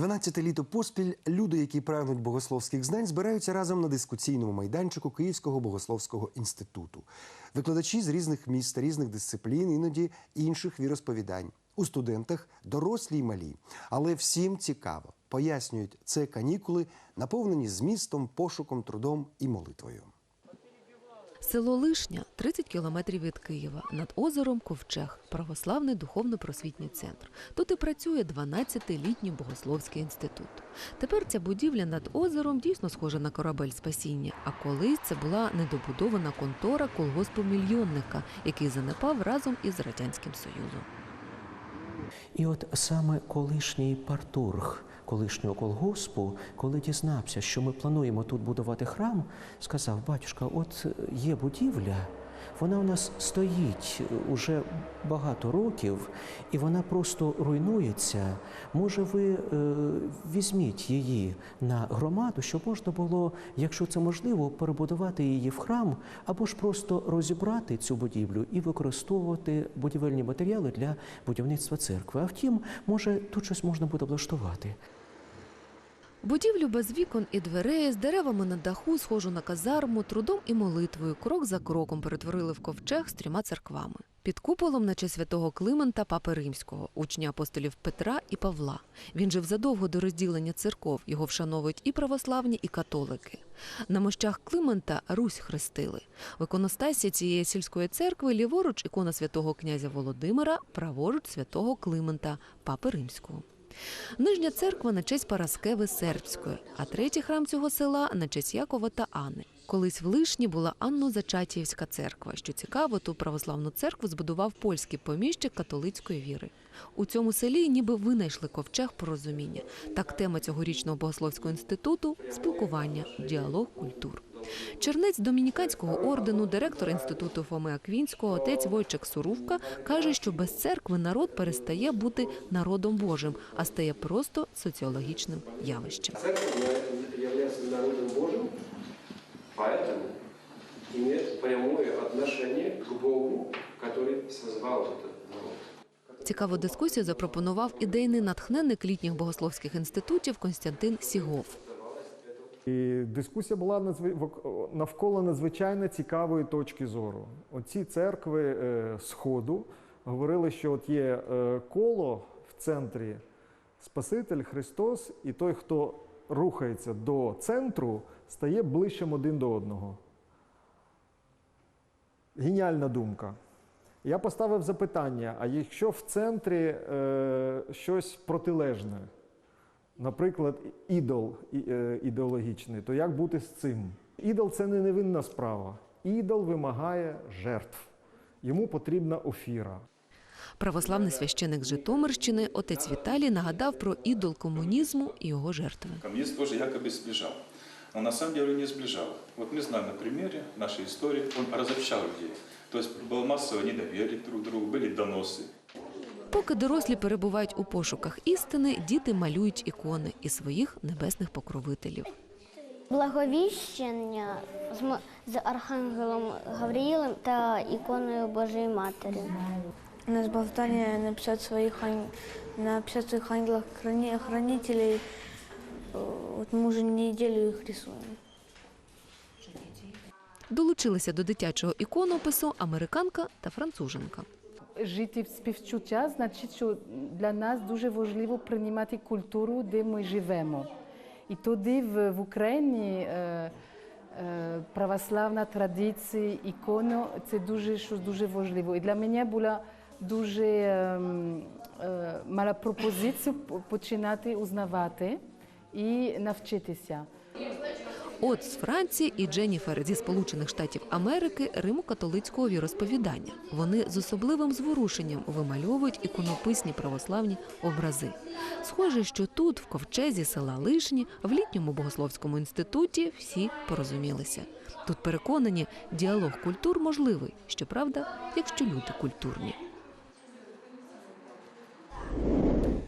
12 літо поспіль люди, які прагнуть богословських знань, збираються разом на дискусійному майданчику Київського богословського інституту. Викладачі з різних міст, різних дисциплін, іноді інших віросповідань. У студентах дорослі й малі, але всім цікаво. Пояснюють, це канікули, наповнені змістом, пошуком, трудом і молитвою. Село Лишня 30 кілометрів від Києва. Над озером Ковчег, православний духовно-просвітній центр. Тут і працює 12-літній богословський інститут. Тепер ця будівля над озером дійсно схожа на корабель спасіння. А колись це була недобудована контора колгоспу мільйонника, який занепав разом із радянським союзом. І от саме колишній партург колишнього колгоспу, коли дізнався, що ми плануємо тут будувати храм, сказав: батюшка, от є будівля, вона у нас стоїть уже багато років, і вона просто руйнується. Може, ви е, візьміть її на громаду, щоб можна було, якщо це можливо, перебудувати її в храм, або ж просто розібрати цю будівлю і використовувати будівельні матеріали для будівництва церкви. А втім, може, тут щось можна буде влаштувати. Будівлю без вікон і дверей з деревами на даху, схожу на казарму, трудом і молитвою, крок за кроком перетворили в ковчег з трьома церквами. Під куполом, наче святого Климента, папи Римського, учня апостолів Петра і Павла. Він жив задовго до розділення церков. Його вшановують і православні, і католики. На мощах Климента Русь хрестили. В іконостасі цієї сільської церкви ліворуч ікона святого князя Володимира, праворуч святого Климента, папи Римського. Нижня церква на честь Параскеви Сербської, а третій храм цього села на честь Якова та Анни. Колись в Лишні була Анно-Зачатіївська церква. Що цікаво, ту православну церкву збудував польський поміщик католицької віри. У цьому селі ніби винайшли ковчег порозуміння. Так тема цьогорічного богословського інституту спілкування, діалог культур. Чернець домініканського ордену, директор інституту Фоми Аквінського, отець Войчик Сурувка каже, що без церкви народ перестає бути народом Божим, а стає просто соціологічним явищем. Церковь на- является народом Божьим, поэтому имеет прямое отношение к Богу, который созвал этот народ. Цікаву дискусію запропонував ідейний натхненник літніх богословських інститутів Константин Сігов. І дискусія була навколо надзвичайно цікавої точки зору. Оці церкви е, Сходу говорили, що от є е, коло в центрі Спаситель Христос, і той, хто рухається до центру, стає ближчим один до одного. Геніальна думка. Я поставив запитання: а якщо в центрі е, щось протилежне? наприклад, ідол і- е, ідеологічний, то як бути з цим? Ідол це не невинна справа. Ідол вимагає жертв. Йому потрібна офіра. Православний священик з Житомирщини отець Віталій нагадав про ідол комунізму і його жертви. Коммунист тоже якобы сближал. Но на самом деле не сближал. Вот мы знаем на примере нашей истории, он разобщал людей. То есть было массовое недоверие друг к другу, были доносы. Поки дорослі перебувають у пошуках істини, діти малюють ікони і своїх небесних покровителів. Благовіщення з, Архангелом Гавриїлем та іконою Божої Матері. У нас болтание на 50 своих, ан- на 50 своих ангелов-хранителей. Вот мы уже неделю их рисуем. Долучилися до дитячого іконопису американка та француженка. Жити в співчуття значить, що для нас дуже важливо приймати культуру, де ми живемо. І тоді в, в Україні е, е, православна традиція, ікона це дуже щось дуже важливо. І для мене була дуже е, е, мала пропозицію починати узнавати і навчитися. От з Франції і Дженніфер зі Сполучених Штатів Америки Римо-католицького віросповідання. Вони з особливим зворушенням вимальовують іконописні православні образи. Схоже, що тут, в ковчезі села Лишні, в літньому богословському інституті всі порозумілися. Тут переконані, діалог культур можливий, щоправда, якщо люди культурні.